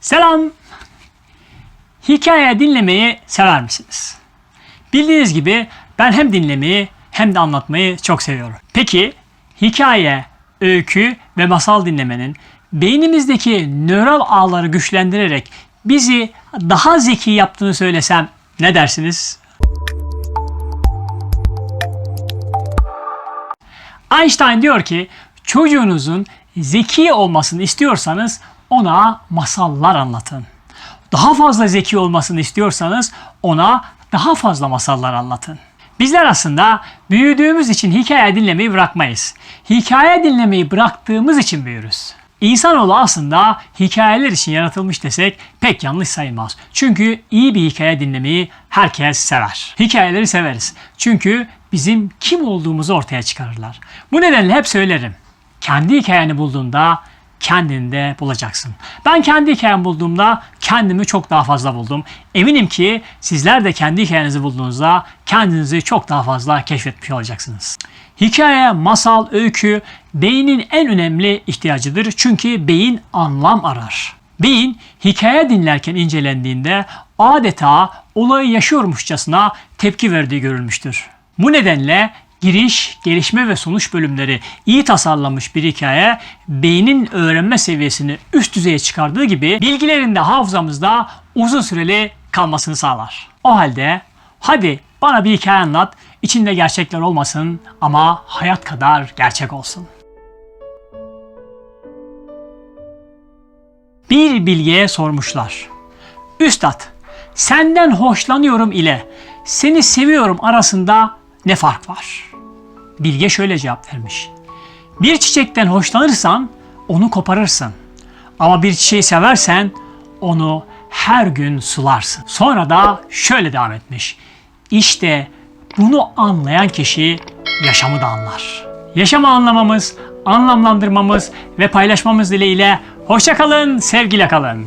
Selam. Hikaye dinlemeyi sever misiniz? Bildiğiniz gibi ben hem dinlemeyi hem de anlatmayı çok seviyorum. Peki hikaye, öykü ve masal dinlemenin beynimizdeki nöral ağları güçlendirerek bizi daha zeki yaptığını söylesem ne dersiniz? Einstein diyor ki çocuğunuzun zeki olmasını istiyorsanız ona masallar anlatın. Daha fazla zeki olmasını istiyorsanız ona daha fazla masallar anlatın. Bizler aslında büyüdüğümüz için hikaye dinlemeyi bırakmayız. Hikaye dinlemeyi bıraktığımız için büyürüz. İnsanoğlu aslında hikayeler için yaratılmış desek pek yanlış sayılmaz. Çünkü iyi bir hikaye dinlemeyi herkes sever. Hikayeleri severiz. Çünkü bizim kim olduğumuzu ortaya çıkarırlar. Bu nedenle hep söylerim. Kendi hikayeni bulduğunda kendini de bulacaksın. Ben kendi hikayemi bulduğumda kendimi çok daha fazla buldum. Eminim ki sizler de kendi hikayenizi bulduğunuzda kendinizi çok daha fazla keşfetmiş olacaksınız. Hikaye, masal, öykü beynin en önemli ihtiyacıdır. Çünkü beyin anlam arar. Beyin hikaye dinlerken incelendiğinde adeta olayı yaşıyormuşçasına tepki verdiği görülmüştür. Bu nedenle giriş, gelişme ve sonuç bölümleri iyi tasarlanmış bir hikaye beynin öğrenme seviyesini üst düzeye çıkardığı gibi bilgilerin de hafızamızda uzun süreli kalmasını sağlar. O halde hadi bana bir hikaye anlat, içinde gerçekler olmasın ama hayat kadar gerçek olsun. Bir bilgiye sormuşlar. Üstad, senden hoşlanıyorum ile seni seviyorum arasında ne fark var? Bilge şöyle cevap vermiş. Bir çiçekten hoşlanırsan onu koparırsın. Ama bir çiçeği seversen onu her gün sularsın. Sonra da şöyle devam etmiş. İşte bunu anlayan kişi yaşamı da anlar. Yaşamı anlamamız, anlamlandırmamız ve paylaşmamız dileğiyle hoşça kalın, sevgiyle kalın.